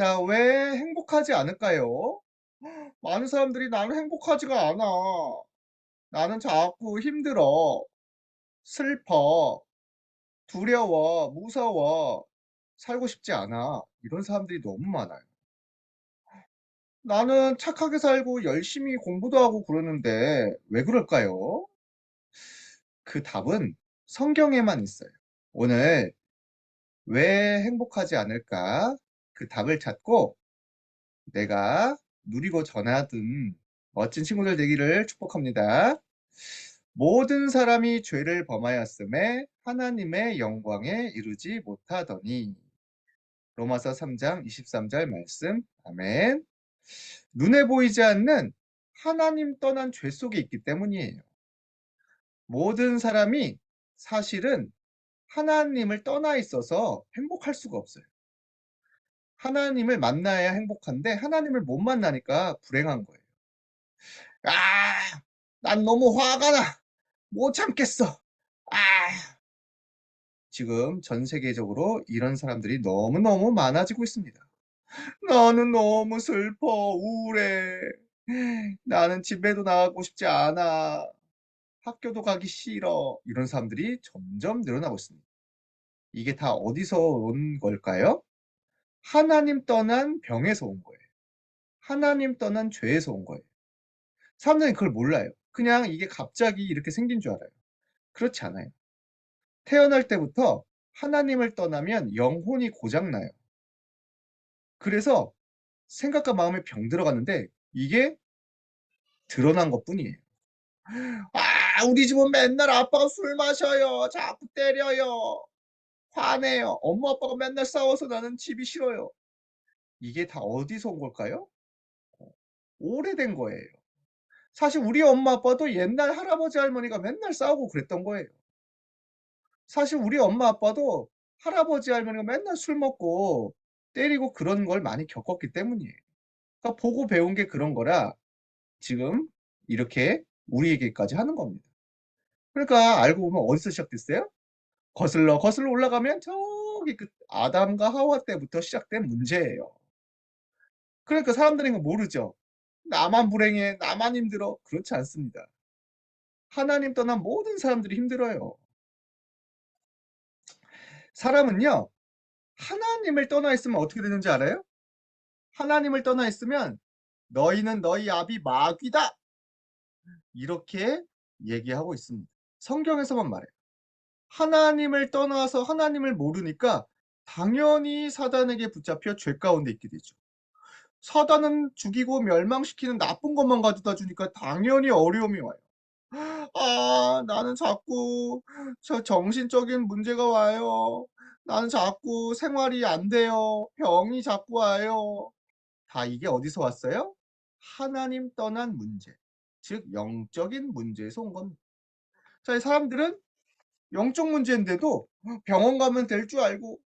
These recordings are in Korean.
자 왜 행복하지 않을까요? 많은 사람들이 "나는 행복하지가 않아. 나는 자꾸 힘들어. 슬퍼. 두려워. 무서워. 살고 싶지 않아." 이런 사람들이 너무 많아요. 나는 착하게 살고 열심히 공부도 하고 그러는데 왜 그럴까요? 그 답은 성경에만 있어요. 오늘 '왜 행복하지 않을까?' 그 답을 찾고 내가 누리고 전하든 멋진 친구들 되기를 축복합니다. 모든 사람이 죄를 범하였음에 하나님의 영광에 이르지 못하더니. 로마서 3장 23절 말씀. 아멘. 눈에 보이지 않는 하나님 떠난 죄 속에 있기 때문이에요. 모든 사람이 사실은 하나님을 떠나 있어서 행복할 수가 없어요. 하나님을 만나야 행복한데 하나님을 못 만나니까 불행한 거예요. "아 난 너무 화가 나. 못 참겠어. 아." 지금 전 세계적으로 이런 사람들이 너무너무 많아지고 있습니다. "나는 너무 슬퍼. 우울해. 나는 집에도 나가고 싶지 않아. 학교도 가기 싫어." 이런 사람들이 점점 늘어나고 있습니다. 이게 다 어디서 온 걸까요? 하나님 떠난 병에서 온 거예요. 하나님 떠난 죄에서 온 거예요. 사람들은 그걸 몰라요. 그냥 이게 갑자기 이렇게 생긴 줄 알아요. 그렇지 않아요. 태어날 때부터 하나님을 떠나면 영혼이 고장 나요. 그래서 생각과 마음에 병 들어갔는데 이게 드러난 것 뿐이에요. "아 우리 집은 맨날 아빠가 술 마셔요. 자꾸 때려요. 화내요. 엄마 아빠가 맨날 싸워서 나는 집이 싫어요." 이게 다 어디서 온 걸까요? 어 오래된 거예요. 사실 우리 엄마 아빠도 옛날 할아버지 할머니가 맨날 싸우고 그랬던 거예요. 사실 우리 엄마 아빠도 할아버지 할머니가 맨날 술 먹고 때리고 그런 걸 많이 겪었기 때문이에요. 그러니까 보고 배운 게 그런 거라 지금 이렇게 우리에게까지 하는 겁니다. 그러니까 알고 보면 어디서 시작됐어요? 거슬러 거슬러 올라가면 저기 그 아담과 하와 때부터 시작된 문제예요. 그러니까 사람들은 모르죠. '나만 불행해. 나만 힘들어.' 그렇지 않습니다. 하나님 떠난 모든 사람들이 힘들어요. 사람은요. 하나님을 떠나 있으면 어떻게 되는지 알아요? 하나님을 떠나 있으면 "너희는 너희 아비 마귀다." 이렇게 얘기하고 있습니다. 성경에서만 말해요. 하나님을 떠나서 하나님을 모르니까 당연히 사단에게 붙잡혀 죄 가운데 있게 되죠. 사단은 죽이고 멸망시키는 나쁜 것만 가져다 주니까 당연히 어려움이 와요. "아 나는 자꾸 저 정신적인 문제가 와요. 나는 자꾸 생활이 안 돼요. 병이 자꾸 와요." 다 이게 어디서 왔어요? 하나님 떠난 문제. 즉 영적인 문제에서 온 겁니다. 자 이 사람들은 영적 문제인데도 병원 가면 될 줄 알고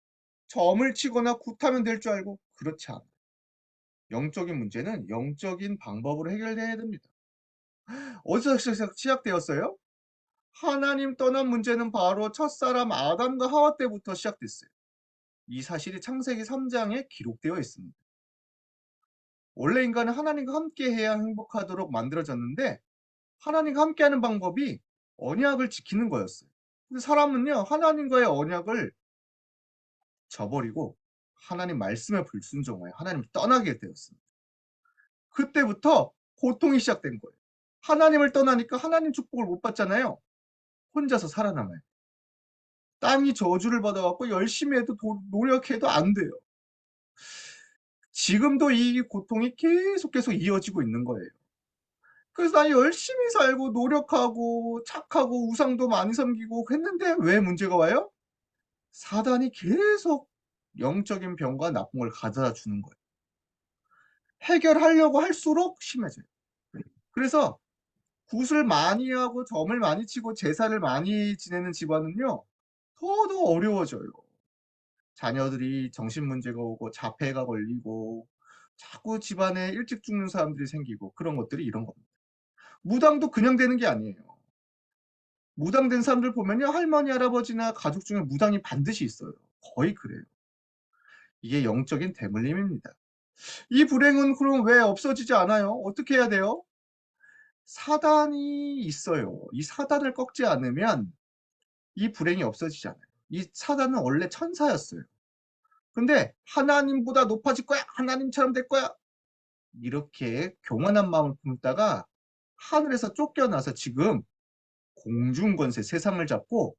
점을 치거나 굿하면 될 줄 알고 그렇지 않아요. 영적인 문제는 영적인 방법으로 해결돼야 됩니다. 어디서 시작 시작되었어요? 하나님 떠난 문제는 바로 첫사람 아담과 하와 때부터 시작됐어요. 이 사실이 창세기 3 장에 기록되어 있습니다. 원래 인간은 하나님과 함께해야 행복하도록 만들어졌는데 하나님과 함께하는 방법이 언약을 지키는 거였어요. 근데 사람은요 하나님과의 언약을 저버리고 하나님 말씀에 불순종하여 하나님을 떠나게 되었습니다. 그때부터 고통이 시작된 거예요. 하나님을 떠나니까 하나님 축복을 못 받잖아요. 혼자서 살아남아요. 땅이 저주를 받아 갖고 열심히 해도 도 노력해도 안 돼요. 지금도 이 고통이 계속, 계속 이어지고 있는 거예요. 그래서 나 열심히 살고 노력하고 착하고 우상도 많이 섬기고 했는데 왜 문제가 와요? 사단이 계속 영적인 병과 나쁜 걸 가져다 주는 거예요. 해결하려고 할수록 심해져요. 그래서 굿을 많이 하고 점을 많이 치고 제사를 많이 지내는 집안은요 더더 어려워져요. 자녀들이 정신 문제가 오고 자폐가 걸리고 자꾸 집안에 일찍 죽는 사람들이 생기고 그런 것들이 이런 겁니다. 무당도 그냥 되는 게 아니에요. 무당된 사람들 보면요. 할머니, 할아버지나 가족 중에 무당이 반드시 있어요. 거의 그래요. 이게 영적인 대물림입니다. 이 불행은 그럼 왜 없어지지 않아요? 어떻게 해야 돼요? 사단이 있어요. 이 사단을 꺾지 않으면 이 불행이 없어지지 않아요. 이 사단은 원래 천사였어요. 근데 '하나님보다 높아질 거야. 하나님처럼 될 거야.' 이렇게 교만한 마음을 품다가 하늘에서 쫓겨나서 지금 공중 권세 세상을 잡고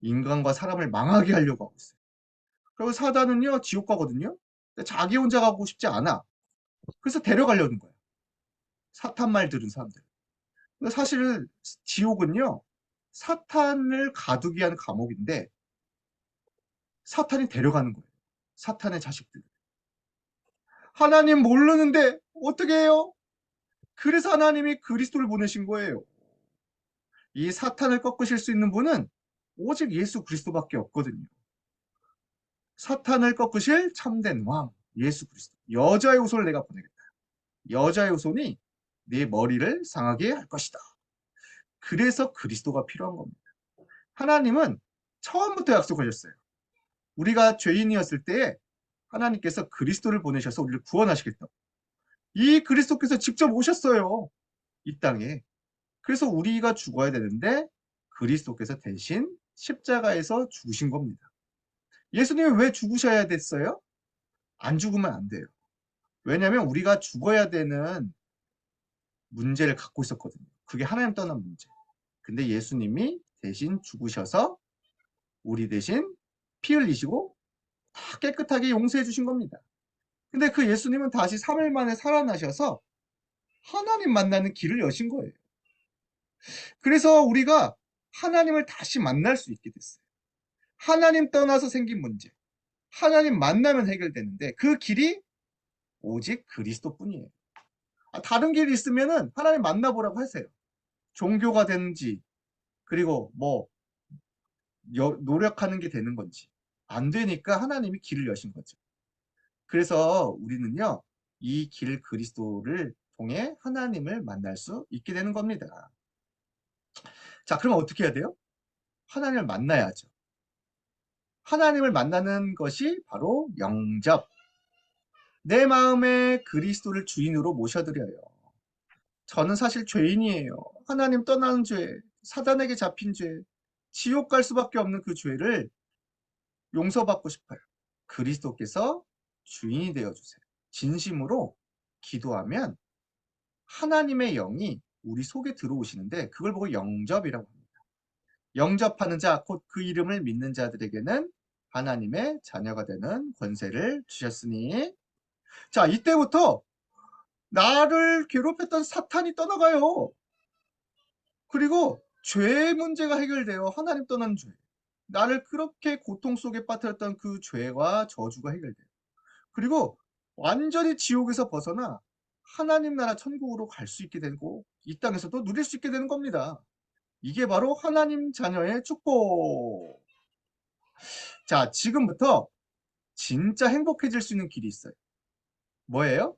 인간과 사람을 망하게 하려고 하고 있어요. 그리고 사단은요 지옥 가거든요. 자기 혼자 가고 싶지 않아. 그래서 데려가려는 거예요. 사탄 말 들은 사람들. 사실 지옥은요 사탄을 가두기 위한 감옥인데 사탄이 데려가는 거예요. 사탄의 자식들. 하나님 모르는데 어떻게 해요? 그래서 하나님이 그리스도를 보내신 거예요. 이 사탄을 꺾으실 수 있는 분은 오직 예수 그리스도밖에 없거든요. 사탄을 꺾으실 참된 왕 예수 그리스도. 여자의 후손을 내가 보내겠다. 여자의 후손이 네 머리를 상하게 할 것이다. 그래서 그리스도가 필요한 겁니다. 하나님은 처음부터 약속하셨어요. 우리가 죄인이었을 때에 하나님께서 그리스도를 보내셔서 우리를 구원하시겠다고. 이 그리스도께서 직접 오셨어요. 이 땅에. 그래서 우리가 죽어야 되는데 그리스도께서 대신 십자가에서 죽으신 겁니다. 예수님이 왜 죽으셔야 됐어요? 안 죽으면 안 돼요. 왜냐하면 우리가 죽어야 되는 문제를 갖고 있었거든요. 그게 하나님 떠난 문제. 근데 예수님이 대신 죽으셔서 우리 대신 피 흘리시고 다 깨끗하게 용서해 주신 겁니다. 근데 그 예수님은 다시 3일 만에 살아나셔서 하나님 만나는 길을 여신 거예요. 그래서 우리가 하나님을 다시 만날 수 있게 됐어요. 하나님 떠나서 생긴 문제. 하나님 만나면 해결되는데 그 길이 오직 그리스도뿐이에요. 아, 다른 길이 있으면은 하나님 만나보라고 하세요. 종교가 되는지 그리고 뭐 여, 노력하는 게 되는 건지 안 되니까 하나님이 길을 여신 거죠. 그래서 우리는요 이 길 그리스도를 통해 하나님을 만날 수 있게 되는 겁니다. 자, 그러면 어떻게 해야 돼요? 하나님을 만나야죠. 하나님을 만나는 것이 바로 영접. 내 마음에 그리스도를 주인으로 모셔드려요. 저는 사실 죄인이에요. 하나님 떠나는 죄, 사단에게 잡힌 죄, 지옥 갈 수밖에 없는 그 죄를 용서받고 싶어요. 그리스도께서 주인이 되어 주세요. 진심으로 기도하면 하나님의 영이 우리 속에 들어오시는데 그걸 보고 영접이라고 합니다. 영접하는 자, 곧 그 이름을 믿는 자들에게는 하나님의 자녀가 되는 권세를 주셨으니 자, 이때부터 나를 괴롭혔던 사탄이 떠나가요. 그리고 죄 문제가 해결돼요. 하나님 떠난 죄. 나를 그렇게 고통 속에 빠뜨렸던 그 죄와 저주가 해결돼요. 그리고 완전히 지옥에서 벗어나 하나님 나라 천국으로 갈 수 있게 되고 이 땅에서도 누릴 수 있게 되는 겁니다. 이게 바로 하나님 자녀의 축복. 자, 지금부터 진짜 행복해질 수 있는 길이 있어요. 뭐예요?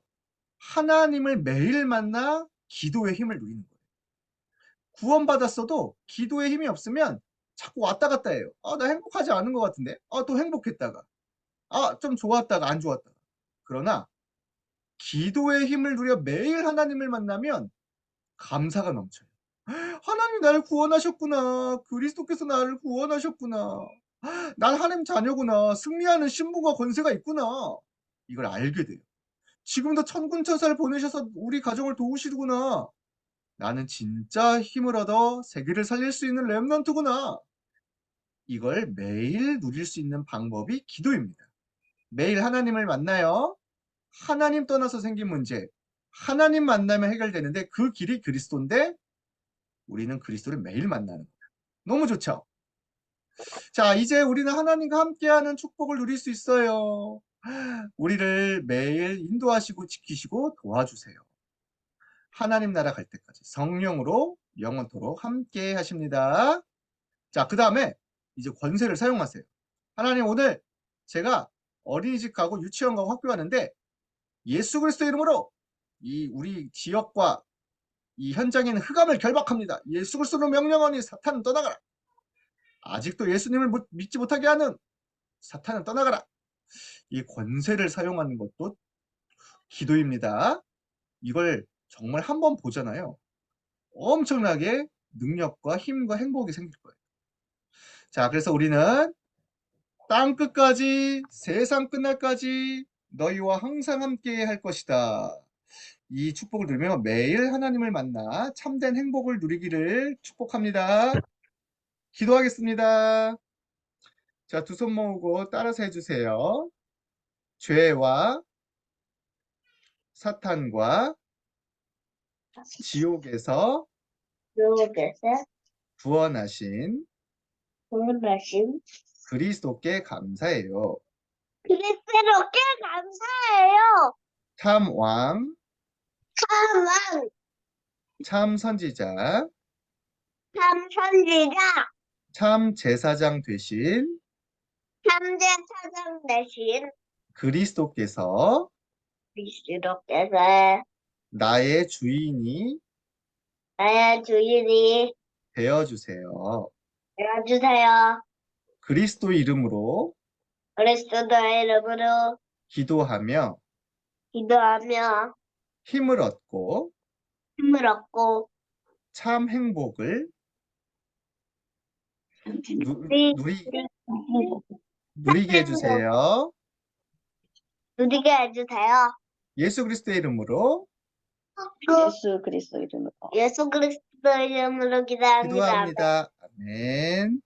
하나님을 매일 만나 기도의 힘을 누리는 거예요. 구원받았어도 기도의 힘이 없으면 자꾸 왔다 갔다 해요. 아, 나 행복하지 않은 것 같은데? 아, 또 행복했다가. 아, 좀 좋았다가 안 좋았다가. 그러나 기도의 힘을 누려 매일 하나님을 만나면 감사가 넘쳐요. 하나님 나를 구원하셨구나. 그리스도께서 나를 구원하셨구나. 난 하나님 자녀구나. 승리하는 신분과 권세가 있구나. 이걸 알게 돼요. 지금도 천군 천사를 보내셔서 우리 가정을 도우시구나. 나는 진짜 힘을 얻어 세계를 살릴 수 있는 랩런트구나. 이걸 매일 누릴 수 있는 방법이 기도입니다. 매일 하나님을 만나요. 하나님 떠나서 생긴 문제, 하나님 만나면 해결되는데 그 길이 그리스도인데 우리는 그리스도를 매일 만나는 거야. 너무 좋죠? 자, 이제 우리는 하나님과 함께하는 축복을 누릴 수 있어요. 우리를 매일 인도하시고 지키시고 도와주세요. 하나님 나라 갈 때까지 성령으로 영원토록 함께 하십니다. 자, 그 다음에 이제 권세를 사용하세요. 하나님 오늘 제가 어린이집 가고 유치원 가고 학교 가는데 예수 그리스도 이름으로 이 우리 지역과 이 현장에 있는 흑암을 결박합니다. 예수 그리스도로 명령하니 사탄은 떠나가라. 아직도 예수님을 믿지 못하게 하는 사탄은 떠나가라. 이 권세를 사용하는 것도 기도입니다. 이걸 정말 한 번 보잖아요. 엄청나게 능력과 힘과 행복이 생길 거예요. 자, 그래서 우리는 땅 끝까지 세상 끝날까지 너희와 항상 함께 할 것이다. 이 축복을 누리며 매일 하나님을 만나 참된 행복을 누리기를 축복합니다. 기도하겠습니다. 자, 두 손 모으고 따라서 해주세요. 죄와 사탄과 지옥에서 구원하신 구원하신 그리스도께 감사해요. 그리스도께 감사해요. 참 왕, 참왕, 참 선지자, 참 선지자, 참 제사장 되신 참제 사장 대신 그리스도께서 그리스도께서 나의 주인이 나의 주인이 되어주세요. 되어주세요. 그리스도 이름으로 그리스도의 이름으로 기도하며 기도하며 힘을 얻고 힘을 얻고 참 행복을 누, 우리 누리, 누리게 해주세요. 누리게 해주세요. 예수 그리스도의 이름으로 예수 그리스도 이름으로 예수 그리스도 이름으로 기도합니다. 기도합니다. 아멘.